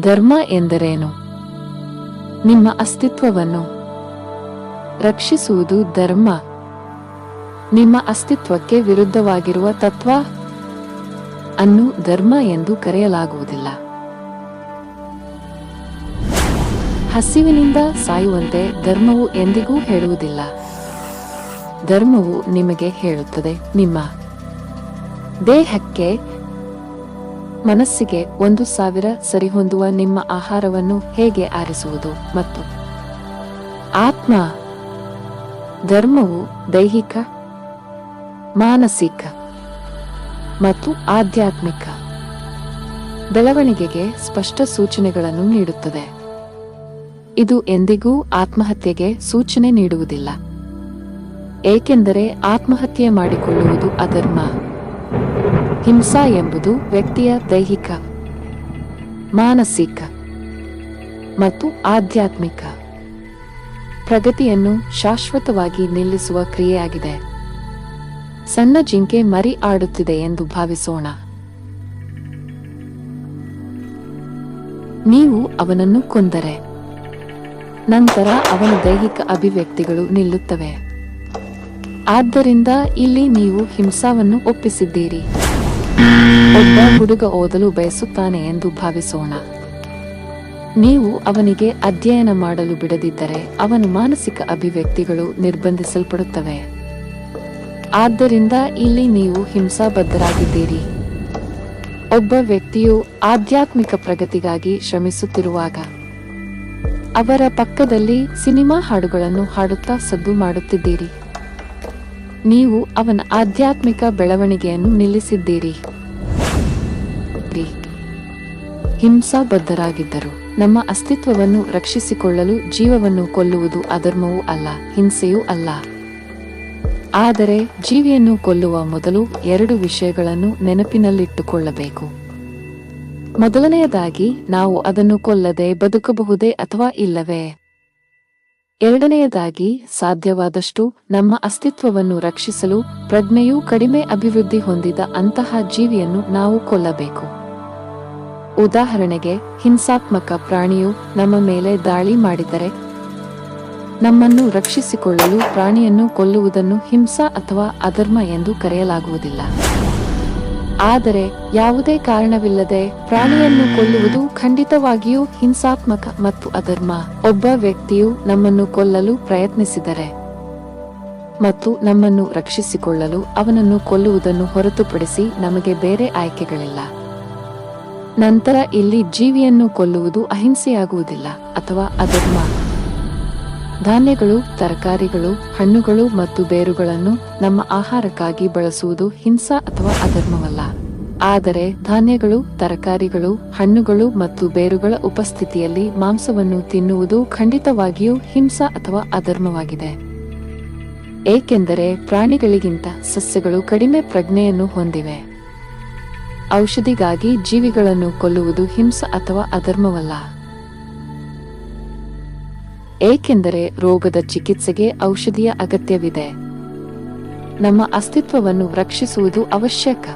ಧರ್ಮ ಎಂದರೇನು? ನಿಮ್ಮ ಅಸ್ತಿತ್ವವನ್ನು ರಕ್ಷಿಸುವುದು ಧರ್ಮ. ನಿಮ್ಮ ಅಸ್ತಿತ್ವಕ್ಕೆ ವಿರುದ್ಧವಾಗಿರುವ ತತ್ವ ಅನ್ನು ಧರ್ಮ ಎಂದು ಕರೆಯಲಾಗುವುದಿಲ್ಲ. ಹಸಿವಿನಿಂದ ಸಾಯುವಂತೆ ಧರ್ಮವು ಎಂದಿಗೂ ಹೇಳುವುದಿಲ್ಲ. ಧರ್ಮವು ನಿಮಗೆ ಹೇಳುತ್ತದೆ, ನಿಮ್ಮ ದೇಹಕ್ಕೆ ಮನಸ್ಸಿಗೆ ಒಂದು ಸಾವಿರ ಸರಿಹೊಂದುವ ನಿಮ್ಮ ಆಹಾರವನ್ನು ಹೇಗೆ ಆರಿಸುವುದು ಮತ್ತು ಆತ್ಮ ಧರ್ಮವು ದೈಹಿಕ, ಮಾನಸಿಕ ಮತ್ತು ಆಧ್ಯಾತ್ಮಿಕ ಬೆಳವಣಿಗೆಗೆ ಸ್ಪಷ್ಟ ಸೂಚನೆಗಳನ್ನು ನೀಡುತ್ತದೆ. ಇದು ಎಂದಿಗೂ ಆತ್ಮಹತ್ಯೆಗೆ ಸೂಚನೆ ನೀಡುವುದಿಲ್ಲ. ಏಕೆಂದರೆ ಆತ್ಮಹತ್ಯೆ ಮಾಡಿಕೊಳ್ಳುವುದು ಅಧರ್ಮ. ಹಿಂಸಾ ಎಂಬುದು ವ್ಯಕ್ತಿಯ ದೈಹಿಕ, ಮಾನಸಿಕ ಮತ್ತು ಆಧ್ಯಾತ್ಮಿಕ ಪ್ರಗತಿಯನ್ನು ಶಾಶ್ವತವಾಗಿ ನಿಲ್ಲಿಸುವ ಕ್ರಿಯೆಯಾಗಿದೆ. ಸಣ್ಣ ಜಿಂಕೆ ಮರಿ ಆಡುತ್ತಿದೆ ಎಂದು ಭಾವಿಸೋಣ. ನೀವು ಅವನನ್ನು ಕೊಂದರೆ, ನಂತರ ಅವನ ದೈಹಿಕ ಅಭಿವ್ಯಕ್ತಿಗಳು ನಿಲ್ಲುತ್ತವೆ. ಆದ್ದರಿಂದ ಇಲ್ಲಿ ನೀವು ಹಿಂಸಾವನ್ನು ಒಪ್ಪಿಸಿದ್ದೀರಿ. ಒಬ್ಬ ಹುಡುಗ ಓದಲು ಬಯಸುತ್ತಾನೆ ಎಂದು ಭಾವಿಸೋಣ. ನೀವು ಅವನಿಗೆ ಅಧ್ಯಯನ ಮಾಡಲು ಬಿಡದಿದ್ದರೆ ಅವನ ಮಾನಸಿಕ ಅಭಿವ್ಯಕ್ತಿಗಳು ನಿರ್ಬಂಧಿಸಲ್ಪಡುತ್ತವೆ. ಆದ್ದರಿಂದ ಇಲ್ಲಿ ನೀವು ಹಿಂಸಾಬದ್ಧರಾಗಿದ್ದೀರಿ. ಒಬ್ಬ ವ್ಯಕ್ತಿಯು ಆಧ್ಯಾತ್ಮಿಕ ಪ್ರಗತಿಗಾಗಿ ಶ್ರಮಿಸುತ್ತಿರುವಾಗ ಅವರ ಪಕ್ಕದಲ್ಲಿ ಸಿನಿಮಾ ಹಾಡುಗಳನ್ನು ಹಾಡುತ್ತಾ ಸದ್ದು ಮಾಡುತ್ತಿದ್ದೀರಿ. ನೀವು ಅವನ ಆಧ್ಯಾತ್ಮಿಕ ಬೆಳವಣಿಗೆಯನ್ನು ನಿಲ್ಲಿಸಿದ್ದೀರಿ. ರಿ. ಹಿಂಸಾಬದ್ಧರಾಗಿದ್ದರು. ನಮ್ಮ ಅಸ್ತಿತ್ವವನ್ನು ರಕ್ಷಿಸಿಕೊಳ್ಳಲು ಜೀವವನ್ನು ಕೊಲ್ಲುವುದು ಅಧರ್ಮವೂ ಅಲ್ಲ, ಹಿಂಸೆಯೂ ಅಲ್ಲ. ಆದರೆ ಜೀವಿಯನ್ನು ಕೊಲ್ಲುವ ಮೊದಲು ಎರಡು ವಿಷಯಗಳನ್ನು ನೆನಪಿನಲ್ಲಿಟ್ಟುಕೊಳ್ಳಬೇಕು. ಮೊದಲನೆಯದಾಗಿ, ನಾವು ಅದನ್ನು ಕೊಲ್ಲದೆ ಬದುಕಬಹುದೇ ಅಥವಾ ಇಲ್ಲವೇ? ಎರಡನೆಯದಾಗಿ, ಸಾಧ್ಯವಾದಷ್ಟು ನಮ್ಮ ಅಸ್ತಿತ್ವವನ್ನು ರಕ್ಷಿಸಲು ಪ್ರಜ್ಞೆಯು ಕಡಿಮೆ ಅಭಿವೃದ್ಧಿ ಹೊಂದಿದ ಅಂತಹ ಜೀವಿಯನ್ನು ನಾವು ಕೊಲ್ಲಬೇಕು. ಉದಾಹರಣೆಗೆ, ಹಿಂಸಾತ್ಮಕ ಪ್ರಾಣಿಯು ನಮ್ಮ ಮೇಲೆ ದಾಳಿ ಮಾಡಿದರೆ, ನಮ್ಮನ್ನು ರಕ್ಷಿಸಿಕೊಳ್ಳಲು ಪ್ರಾಣಿಯನ್ನು ಕೊಲ್ಲುವುದನ್ನು ಹಿಂಸಾ ಅಥವಾ ಅಧರ್ಮ ಎಂದು ಕರೆಯಲಾಗುವುದಿಲ್ಲ. ಆದರೆ, ಯಾವುದೇ ಕಾರಣವಿಲ್ಲದೆ ಪ್ರಾಣಿಯನ್ನು ಕೊಲ್ಲುವುದು ಖಂಡಿತವಾಗಿಯೂ ಹಿಂಸಾತ್ಮಕ ಮತ್ತು ಅಧರ್ಮ. ಒಬ್ಬ ವ್ಯಕ್ತಿಯು ನಮ್ಮನ್ನು ಕೊಲ್ಲಲು ಪ್ರಯತ್ನಿಸಿದರೆ ಮತ್ತು ನಮ್ಮನ್ನು ರಕ್ಷಿಸಿಕೊಳ್ಳಲು ಅವನನ್ನು ಕೊಲ್ಲುವುದನ್ನು ಹೊರತುಪಡಿಸಿ ನಮಗೆ ಬೇರೆ ಆಯ್ಕೆಗಳಿಲ್ಲ. ನಂತರ ಇಲ್ಲಿ ಜೀವಿಯನ್ನು ಕೊಲ್ಲುವುದು ಅಹಿಂಸೆಯಾಗುವುದಿಲ್ಲ ಅಥವಾ ಅಧರ್ಮ. ಧಾನ್ಯಗಳು, ತರಕಾರಿಗಳು, ಹಣ್ಣುಗಳು ಮತ್ತು ಬೇರುಗಳನ್ನು ನಮ್ಮ ಆಹಾರಕ್ಕಾಗಿ ಬಳಸುವುದು ಹಿಂಸಾ ಅಥವಾ ಅಧರ್ಮವಲ್ಲ. ಆದರೆ ಧಾನ್ಯಗಳು, ತರಕಾರಿಗಳು, ಹಣ್ಣುಗಳು ಮತ್ತು ಬೇರುಗಳ ಉಪಸ್ಥಿತಿಯಲ್ಲಿ ಮಾಂಸವನ್ನು ತಿನ್ನುವುದು ಖಂಡಿತವಾಗಿಯೂ ಹಿಂಸಾ ಅಥವಾ ಅಧರ್ಮವಾಗಿದೆ. ಏಕೆಂದರೆ ಪ್ರಾಣಿಗಳಿಗಿಂತ ಸಸ್ಯಗಳು ಕಡಿಮೆ ಪ್ರಜ್ಞೆಯನ್ನು ಹೊಂದಿವೆ. ಔಷಧಿಗಾಗಿ ಜೀವಿಗಳನ್ನು ಕೊಲ್ಲುವುದು ಹಿಂಸ ಅಥವಾ ಅಧರ್ಮವಲ್ಲ. ಏಕೆಂದರೆ ರೋಗದ ಚಿಕಿತ್ಸೆಗೆ ಔಷಧಿಯ ಅಗತ್ಯವಿದೆ. ನಮ್ಮ ಅಸ್ತಿತ್ವವನ್ನು ರಕ್ಷಿಸುವುದು ಅವಶ್ಯಕ.